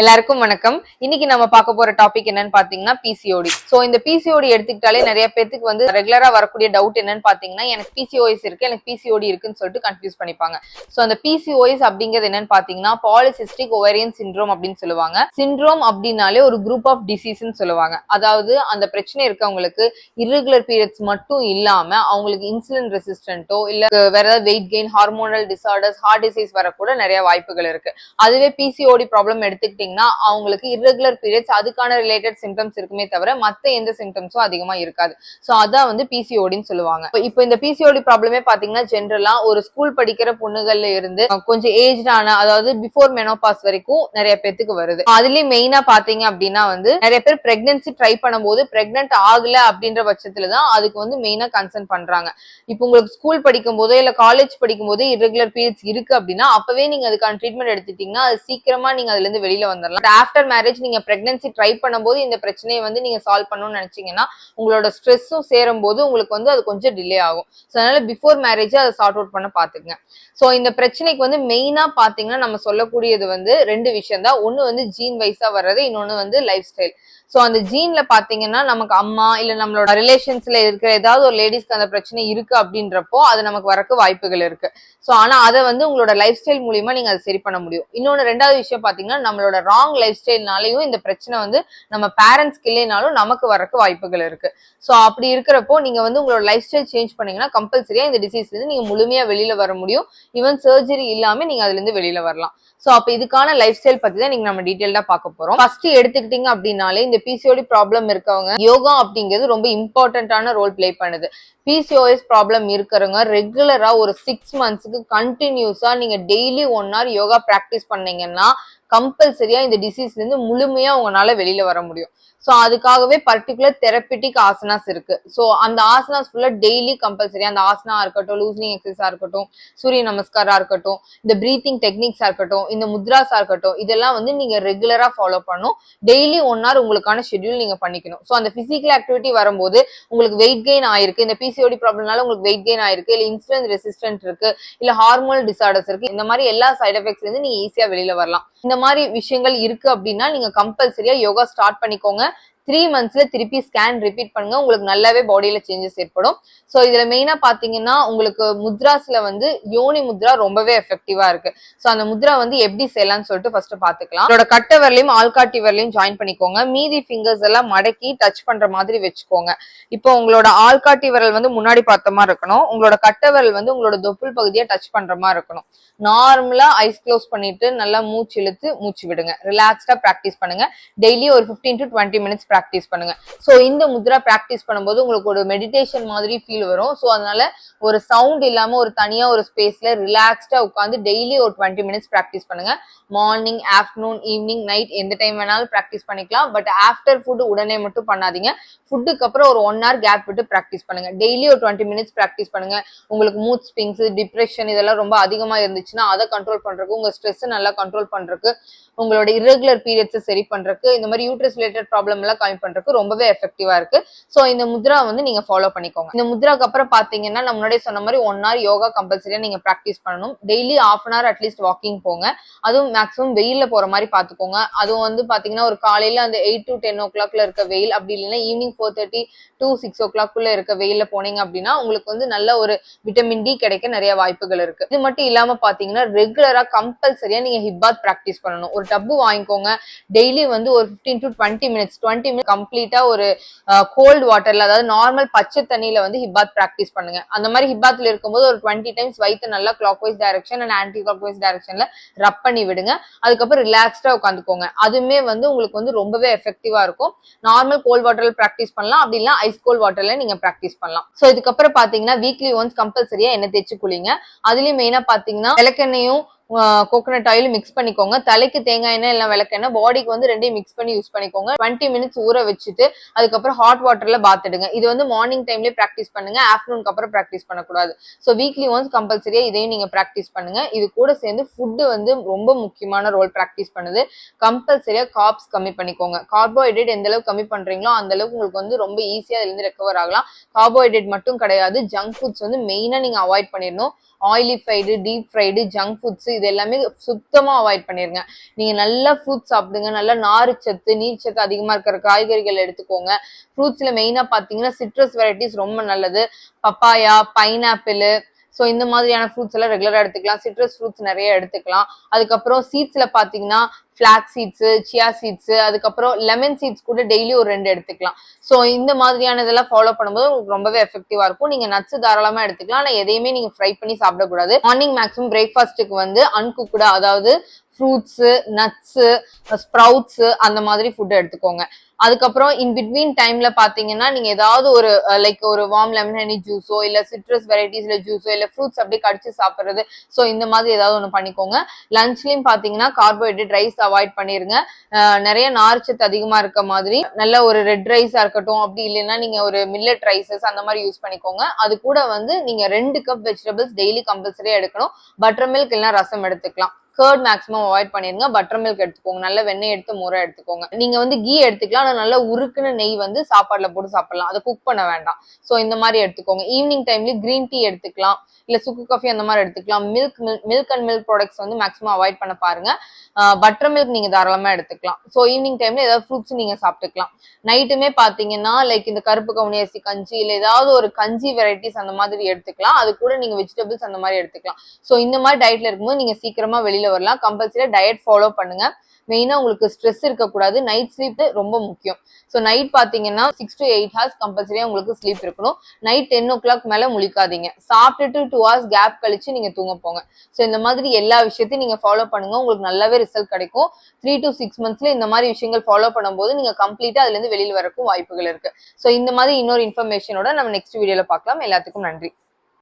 எல்லாருக்கும் வணக்கம். இன்னைக்கு நம்ம பார்க்க போற டாபிக் என்னன்னு பாத்தீங்கன்னா பிசிஓடி சோ இந்த பிசிஓடி எடுத்துக்கிட்டாலே நிறைய பேருக்கு வந்து ரெகுலரா வரக்கூடிய டவுட் என்னன்னு பாத்தீங்கன்னா எனக்கு பிசிஓஎஸ் இருக்கு எனக்கு பிசிஓடி இருக்குன்னு சொல்லிட்டு கன்ஃபியூஸ் பண்ணிப்பாங்க. சோ அந்த பிசிஓஎஸ் அப்படிங்கிறது என்னன்னு பாத்தீங்கன்னா பாலிசிஸ்டிக் ஓவேரியன் சிண்ட்ரோம் அப்படின்னு சொல்லுவாங்க. சிண்ட்ரோம் அப்படின்னாலே ஒரு குரூப் ஆஃப் டிசீஸ்ன்னு சொல்லுவாங்க. அதாவது அந்த பிரச்சனை இருக்கவங்களுக்கு இர்ரெகுலர் பீரியட்ஸ் மட்டும் இல்லாம அவங்களுக்கு இன்சுலின் ரெசிஸ்டன்ட்டோ இல்ல வேற ஏதாவது weight gain hormonal disorders heart disease வரக்கூட நிறைய வாய்ப்புகள் இருக்கு. அதுவே பிசிஓடி ப்ராப்ளம் எடுத்துக்கிட்டீங்கன்னா அவங்களுக்கு இரகுலர் பீரியட்ஸ் அதுக்கான ரிலேட்டட் சிம்டம்ஸ் இருக்குமே தவிர மத்த எந்த சிம்டம்ஸும் அதிகமா இருக்காது. சோ அதான் வந்து பிசிஓடின்னு சொல்லுவாங்க. இப்ப- இப்போ இந்த பிசிஓடி ப்ராப்ளமே பாத்தீங்கன்னா ஜென்ரலா ஒரு ஸ்கூல் படிக்கிற பொண்ணுகள்ல இருந்து கொஞ்சம் ஏஜ்டான அதாவது பிஃபோர் மெனோபாஸ் வரைக்கும் நிறைய பேத்துக்கு வருது. அதுலயும் மெயினா பாத்தீங்க அப்படின்னா வந்து நிறைய பேர் பிரெக்னன்சி ட்ரை பண்ணும்போது பிரெக்னென்ட் ஆகல அப்படின்ற பட்சத்துல தான் அதுக்கு வந்து மெயினா கன்சர்ன் பண்றாங்க. இப்போ உங்களுக்கு ஸ்கூல் படிக்கும் போதோ இல்ல காலேஜ் படிக்கும் போதோ இரகுலர் பீரியட்ஸ் இருக்கு அப்படின்னா அப்பவே நீங்க அதுக்கான ட்ரீட்மெண்ட் எடுத்துட்டீங்கன்னா அது சீக்கிரமா நீங்க அதுல இருந்து வெளியில வந்துடலாம். ஆஃப்டர் மேரேஜ் நீங்க பிரெக்னன்சி ட்ரை பண்ணும்போது இந்த பிரச்சனையை வந்து நீங்க சால்வ் பண்ணணும்னு நினைச்சீங்கன்னா உங்களோட ஸ்ட்ரெஸ்ஸும் சேரும் போது உங்களுக்கு வந்து அது கொஞ்சம் டிலே ஆகும். ஸோ அதனால பிஃபோர் மேரேஜ் அதை சார்ட் அவுட் பண்ண பாத்துக்கங்க. ஸோ இந்த பிரச்சனைக்கு வந்து மெயினா பாத்தீங்கன்னா நம்ம சொல்லக்கூடியது வந்து ரெண்டு விஷயம் தான் ஒன்னு வந்து ஜீன் வைஸா வர்றது இன்னொன்னு வந்து லைஃப் ஸ்டைல் ஸோ அந்த ஜீன்ல பாத்தீங்கன்னா நமக்கு அம்மா இல்ல நம்மளோட ரிலேஷன்ஸ்ல இருக்கிற ஏதாவது ஒரு லேடிஸ்க்கு அந்த பிரச்சனை இருக்கு அப்படின்றப்போ அது நமக்கு வரக்கு வாய்ப்புகள் இருக்கு. ஸோ ஆனா அதை வந்து உங்களோட லைஃப் ஸ்டைல் மூலியமா நீங்க அதை சரி பண்ண முடியும். இன்னொன்று ரெண்டாவது விஷயம் பாத்தீங்கன்னா நம்மளோட ராங் லைஃப் ஸ்டைல்னாலையும் இந்த பிரச்சனை வந்து நம்ம பேரண்ட்ஸ்க்கு இல்லைனாலும் நமக்கு வரக்கு வாய்ப்புகள் இருக்கு. ஸோ அப்படி இருக்கிறப்போ நீங்க வந்து உங்களோட லைஃப் ஸ்டைல் சேஞ்ச் பண்ணீங்கன்னா கம்பல்சரியா இந்த டிசீஸ் இருந்து நீங்க முழுமையா வெளியில வர முடியும். ஈவன் சர்ஜரி இல்லாம நீங்க அதுல இருந்து வெளியில வரலாம். ஸோ அப்போ இதுக்கான லைஃப் ஸ்டைல் பத்தி தான் நீங்க நம்ம டீட்டெயில்டா பார்க்க போறோம். ஃபர்ஸ்ட் எடுத்துக்கிட்டீங்க அப்படின்னாலே இந்த பிசிஓடி ப்ராப்ளம் இருக்கவங்க யோகா அப்படிங்கிறது ரொம்ப இம்பார்ட்டன்டான ரோல் ப்ளே பண்ணுது. பிசிஓஎஸ் ப்ராப்ளம் இருக்கிறவங்க ரெகுலரா ஒரு சிக்ஸ் மந்த்ஸ்க்கு கண்டினியூஸா நீங்க daily one hour yoga practice பண்ணீங்கன்னா கம்பல்சரியா இந்த டிசீஸ்ல இருந்து முழுமையா உங்களால வெளியில வர முடியும். ஸோ அதுக்காகவே பர்டிகுலர் தெரப்பிட்டிக் ஆசனாஸ் இருக்கு. ஸோ அந்த ஆசனாஸ் ஃபுல்லா டெய்லி கம்பல்சரி அந்த ஆசனா இருக்கட்டும் லூஸ்னிங் எக்ஸசைஸா இருக்கட்டும் சூரிய நமஸ்காரா இருக்கட்டும் இந்த ப்ரீத்திங் டெக்னிக்ஸா இருக்கட்டும் இந்த முத்ராஸா இருக்கட்டும் இதெல்லாம் வந்து நீங்க ரெகுலரா ஃபாலோ பண்ணும் டெய்லி ஒன் ஹவர் உங்களுக்கான ஷெட்யூல் நீங்க பண்ணிக்கணும். ஸோ அந்த பிசிக்கல் ஆக்டிவிட்டி வரும்போது உங்களுக்கு வெயிட் கெயின் ஆயிருக்கு இந்த பிசிஓடி ப்ராப்ளம்னால உங்களுக்கு வெயிட் கெயின் ஆயிருக்கு இல்ல இன்சுலின் ரெசிஸ்டன்ட் இருக்கு இல்ல ஹார்மோனல் டிசார்டர்ஸ் இருக்கு இந்த மாதிரி எல்லா சைட் எஃபெக்ட்ஸ்ல நீங்கள் நீங்க ஈஸியா வெளியில வரலாம். இந்த மாதிரி விஷயங்கள் இருக்கு அப்படின்னா நீங்க கம்பல்சரியா யோகா ஸ்டார்ட் பண்ணிக்கோங்க. த்ரீ மந்த்ஸ்ல திருப்பி ஸ்கேன் ரிப்பீட் பண்ணுங்க. உங்களுக்கு நல்லாவே பாடியில சேஞ்சஸ் ஏற்படும். ஸோ இதுல மெயினா பாத்தீங்கன்னா உங்களுக்கு முத்ராஸ்ல வந்து யோனி முத்ரா ரொம்பவே எஃபெக்டிவா இருக்கு. ஸோ அந்த முத்ரா வந்து எப்படி செய்யலாம்னு சொல்லிட்டு ஃபர்ஸ்ட் பாத்துக்கலாம். இதோட கட்ட வரலையும் ஆள்காட்டி வரலையும் ஜாயின் பண்ணிக்கோங்க. மீதி ஃபிங்கர்ஸ் எல்லாம் மடக்கி டச் பண்ற மாதிரி வச்சுக்கோங்க. இப்போ உங்களோட ஆள்காட்டி விரல் வந்து முன்னாடி பார்த்த மாதிரி இருக்கணும். உங்களோட கட்ட விரல் வந்து உங்களோட தொப்புள் பகுதியை டச் பண்ற மாதிரி இருக்கணும். நார்மலா ஐஸ் க்ளோஸ் பண்ணிட்டு நல்லா மூச்சு இழுத்து மூச்சு விடுங்க. ரிலாக்ஸ்டா ப்ராக்டிஸ் பண்ணுங்க. டெய்லி ஒரு 15 டு டுவெண்ட்டி மினிட்ஸ் ப்ராக்டிஸ் பண்ணுங்க. ஸோ இந்த முத்ரா ப்ராக்டிஸ் பண்ணும்போது உங்களுக்கு ஒரு மெடிடேஷன் மாதிரி ஃபீல் வரும். ஸோ அதனால ஒரு சவுண்ட் இல்லாம ஒரு தனியா ஒரு ஸ்பேஸ்ல ரிலாக்ஸ்டா உட்காந்து டெய்லி ஒரு டுவெண்ட்டி மினிட்ஸ் ப்ராக்டிஸ் பண்ணுங்க. மார்னிங் ஆஃப்டர்நூன் ஈவினிங் நைட் எந்த டைம் வேணாலும் ப்ராக்டிஸ் பண்ணிக்கலாம். பட் ஆஃப்டர் ஃபுட் உடனே மட்டும் பண்ணாதீங்க. ஃபுட்டுக்கு அப்புறம் ஒரு ஒன் ஹவர் கேப் விட்டு ப்ராக்டிஸ் பண்ணுங்க. டெய்லி ஒரு டுவெண்ட்டி மினிட்ஸ் ப்ராக்டிஸ் பண்ணுங்க. உங்களுக்கு மூட் ஸ்விங்ஸ் டிப்ரெஷன் இதெல்லாம் ரொம்ப அதிகமா இருந்துச்சுன்னா அதை கண்ட்ரோல் பண்றதுக்கு உங்க ஸ்ட்ரெஸ் நல்லா கண்ட்ரோல் பண்றதுக்கு உங்களோட இரகுலர் பீரியட்ஸ் சரி பண்றதுக்கு இந்த மாதிரி யூட்ரஸ் ரிலேட்டட் ப்ராப்ளம் எல்லாம் கம்மி பண்றதுக்கு ரொம்பவே எஃபெக்டிவா இருக்கு. சோ இந்த முத்ரா வந்து நீங்க ஃபாலோ பண்ணிக்கோங்க. இந்த முத்ராக்கு அப்புறம் பாத்தீங்கன்னா நம்ம சொன்ன மாதிரி ஒன் ஹவர் யோகா கம்பல்சரியா நீங்க ப்ராக்டிஸ் பண்ணணும். Daily half an hour at least walking போங்க. அதுவும் மேக்ஸிமம் வெயில்ல போற மாதிரி பாத்துக்கோங்க. அதுவும் வந்து பாத்தீங்கன்னா ஒரு காலையில அந்த எயிட் டு டென் ஓ கிளாக்ல இருக்க வெயில் அப்படி இல்லைன்னா evening four thirty to six o'clock குள்ள இருக்க வெயில போனீங்க அப்படின்னா உங்களுக்கு வந்து நல்ல ஒரு விட்டமின் டி கிடைக்க நிறைய வாய்ப்புகள் இருக்கு. இது மட்டும் இல்லாம பாத்தீங்கன்னா ரெகுலரா கம்பல்சரியா நீங்க ஹிப்பாத் ப்ராக்டிஸ் பண்ணணும். ஒரு டப்பு வாங்கிக்கோங்க. டெய்லி வந்து ஒரு 15 டு டுவெண்ட்டி மினிட்ஸ் டுவெண்ட்டி டைம்ல கம்ப்ளீட்டா ஒரு கோல்ட் வாட்டர்ல அதாவது நார்மல் பச்சை தண்ணியில வந்து ஹிப்பாத் ப்ராக்டிஸ் பண்ணுங்க. அந்த மாதிரி ஹிப்பாத்ல இருக்கும்போது ஒரு டுவெண்ட்டி டைம்ஸ் வயிற்று நல்லா clockwise direction and anticlockwise டைரக்ஷன்ல ரப் பண்ணி விடுங்க. அதுக்கப்புறம் ரிலாக்ஸ்டா உட்காந்துக்கோங்க. அதுவுமே வந்து உங்களுக்கு வந்து ரொம்பவே எஃபெக்டிவா இருக்கும். நார்மல் கோல்ட் வாட்டர்ல ப்ராக்டிஸ் பண்ணலாம். அப்படி இல்லைன்னா ஐஸ் கோல்ட் வாட்டர்ல நீங்க ப்ராக்டிஸ் பண்ணலாம். சோ இதுக்கப்புறம் பாத்தீங்கன்னா வீக்லி ஒன்ஸ் கம்பல்சரியா எண்ணெய் தேய்ச்சி குளிங்க. அதுலயும் மெயினா பாத்தீங்கன்னா விளக்கெண்ணையும் கோகனட் ஆயில் மிக்ஸ் பண்ணிக்கோங்க. தலைக்கு தேங்காய் எண்ணெய் இல்லை விளக்கெண்ணெய் பாடிக்கு வந்து ரெண்டையும் மிக்ஸ் பண்ணி யூஸ் பண்ணிக்கோங்க. டுவெண்ட்டி மினிட்ஸ் ஊற வச்சுட்டு அதுக்கப்புறம் ஹாட் வாட்டர்ல பாத்துடுங்க இது வந்து மார்னிங் டைம்லயே ப்ராக்டிஸ் பண்ணுங்க. ஆஃப்டர்நூனுக்கு அப்புறம் ப்ராக்டிஸ் பண்ணக்கூடாது. ஸோ வீக்லி ஒன்ஸ் கம்பல்சரியா இதையும் நீங்க ப்ராக்டிஸ் பண்ணுங்க. இது கூட சேர்ந்து ஃபுட்டு வந்து ரொம்ப முக்கியமான ரோல் ப்ராக்டிஸ் பண்ணுது. கம்பல்சரியா காப்ஸ் கம்மி பண்ணிக்கோங்க. கார்போஹைட்ரேட் எந்த அளவுக்கு கம்மி பண்றீங்களோ அந்த அளவுக்கு உங்களுக்கு வந்து ரொம்ப ஈஸியா இதுல இருந்து ரெக்கவர் ஆகலாம். கார்போஹைட்ரேட் மட்டும் கிடையாது. ஜங்க் ஃபுட்ஸ் வந்து மெயினா நீங்க அவாய்ட் பண்ணிடணும். Oily fried deep fried junk foods இது எல்லாமே சுத்தமா அவாய்ட் பண்ணிருங்க. நீங்க நல்லா ஃப்ரூட்ஸ் சாப்பிடுங்க. நல்லா நார்ச்சத்து நீர்ச்சத்து அதிகமா இருக்கிற காய்கறிகள் எடுத்துக்கோங்க. ஃப்ரூட்ஸ்ல மெயினா பாத்தீங்கன்னா சிட்ரஸ் வெரைட்டிஸ் ரொம்ப நல்லது. பப்பாயா பைனாப்பிள் ஸோ இந்த மாதிரியான ஃப்ரூட்ஸ் எல்லாம் ரெகுலராக எடுத்துக்கலாம். சிட்ரஸ் ஃப்ரூட்ஸ் நிறைய எடுத்துக்கலாம். அதுக்கப்புறம் சீட்ஸில் பார்த்தீங்கன்னா ஃபிளாக் சீட்ஸ் சியா சீட்ஸ் அதுக்கப்புறம் லெமன் சீட்ஸ் கூட டெய்லி ஒரு ரெண்டு எடுத்துக்கலாம். ஸோ இந்த மாதிரியான இதெல்லாம் ஃபாலோ பண்ணும்போது உங்களுக்கு ரொம்பவே எஃபெக்டிவா இருக்கும். நீங்க நட்ஸ் தாராளமா எடுத்துக்கலாம். ஆனால் எதையுமே நீங்க ஃப்ரை பண்ணி சாப்பிடக்கூடாது. மார்னிங் மேக்ஸிமம் பிரேக்ஃபாஸ்ட்டுக்கு வந்து அன்குக்குடா அதாவது ஃப்ரூட்ஸு நட்ஸு ஸ்ப்ரவுட்ஸு அந்த மாதிரி ஃபுட்டு எடுத்துக்கோங்க. அதுக்கப்புறம் இன் பிட்வீன் டைம்ல பாத்தீங்கன்னா நீங்க ஏதாவது ஒரு லைக் ஒரு வார்ம் லெமன் ஹனி ஜூஸோ இல்ல சிட்ரஸ் வெரைட்டிஸ்ல ஜூஸோ இல்ல ஃப்ரூட்ஸ் அப்படியே கடிச்சு சாப்பிடுறது. ஸோ இந்த மாதிரி ஏதாவது ஒன்று பண்ணிக்கோங்க. லஞ்ச்லயும் பாத்தீங்கன்னா கார்போஹைட்ரேட் ரைஸ் அவாய்ட் பண்ணிருங்க. நிறைய நார்ச்சத்து அதிகமா இருக்க மாதிரி நல்ல ஒரு ரெட் ரைஸா இருக்கட்டும் அப்படி இல்லைன்னா நீங்க ஒரு மில்லட் ரைசஸ் அந்த மாதிரி யூஸ் பண்ணிக்கோங்க. அது கூட வந்து நீங்க ரெண்டு கப் வெஜிடபிள்ஸ் டெய்லி கம்பல்சரியா எடுக்கணும். பட்டர் மில்க் இல்லைன்னா ரசம் எடுத்துக்கலாம். கேர்ட் மேக்ஸிமம் அவாய்ட் பண்ணிருங்க. பட்டர் மில்க் எடுத்துக்கோங்க. நல்ல வெண்ணெய் எடுத்து முறை எடுத்துக்கோங்க. நீங்க வந்து கீ எடுத்துக்கலாம். ஆனா நல்லா உருக்குன்னு நெய் வந்து சாப்பாடுல போட்டு சாப்பிடலாம். அதை குக் பண்ண வேண்டாம். சோ இந்த மாதிரி எடுத்துக்கோங்க. ஈவினிங் டைம்ல கிரீன் டீ எடுத்துக்கலாம். இல்ல சுக்கு காஃபி அந்த மாதிரி எடுத்துக்கலாம். Milk milk and milk products வந்து மேக்ஸிமம் அவாய்ட் பண்ண பாருங்க. பட்டர் மில்க் நீங்க தாராளமா எடுத்துக்கலாம். ஸோ ஈவினிங் டைம்ல ஏதாவது ஃப்ரூட்ஸ் நீங்க சாப்பிட்டுக்கலாம். நைட்டுமே பாத்தீங்கன்னா லைக் இந்த கருப்பு கவுனி அரிசி கஞ்சி இல்ல ஏதாவது ஒரு கஞ்சி வெரைட்டிஸ் அந்த மாதிரி எடுத்துக்கலாம். அது கூட நீங்க வெஜிடபிள்ஸ் அந்த மாதிரி எடுத்துக்கலாம். ஸோ இந்த மாதிரி டயட்ல இருக்கும்போது நீங்க சீக்கிரமா வெளியில வரலாம். கம்பல்சரியா டயட் ஃபாலோ பண்ணுங்க. மெயினா உங்களுக்கு ஸ்ட்ரெஸ் இருக்கக்கூடாது. நைட் ஸ்லீப் ரொம்ப முக்கியம். ஸோ நைட் பாத்தீங்கன்னா சிக்ஸ் டு எயிட் ஹவர்ஸ் கம்பல்சரியா உங்களுக்கு ஸ்லீப் இருக்கணும். நைட் டென் ஓ கிளாக் மேல முழிக்காதீங்க. சாப்பிட்டுட்டு டூ ஹவர்ஸ் கேப் கழிச்சு நீங்க தூங்க போங்க. ஸோ இந்த மாதிரி எல்லா விஷயத்தையும் நீங்க ஃபாலோ பண்ணுங்க. உங்களுக்கு நல்லாவே ரிசல்ட் கிடைக்கும். த்ரீ டு சிக்ஸ் மந்த்ஸ்ல இந்த மாதிரி விஷயங்கள் ஃபாலோ பண்ணும்போது நீங்க கம்ப்ளீட்டா அதுல இருந்து வெளியில் வரக்கும் வாய்ப்புகள் இருக்கு. ஸோ இந்த மாதிரி இன்னொரு இன்ஃபர்மேஷனோட நம்ம நெக்ஸ்ட் வீடியோல பார்க்கலாம். எல்லாத்துக்கும் நன்றி.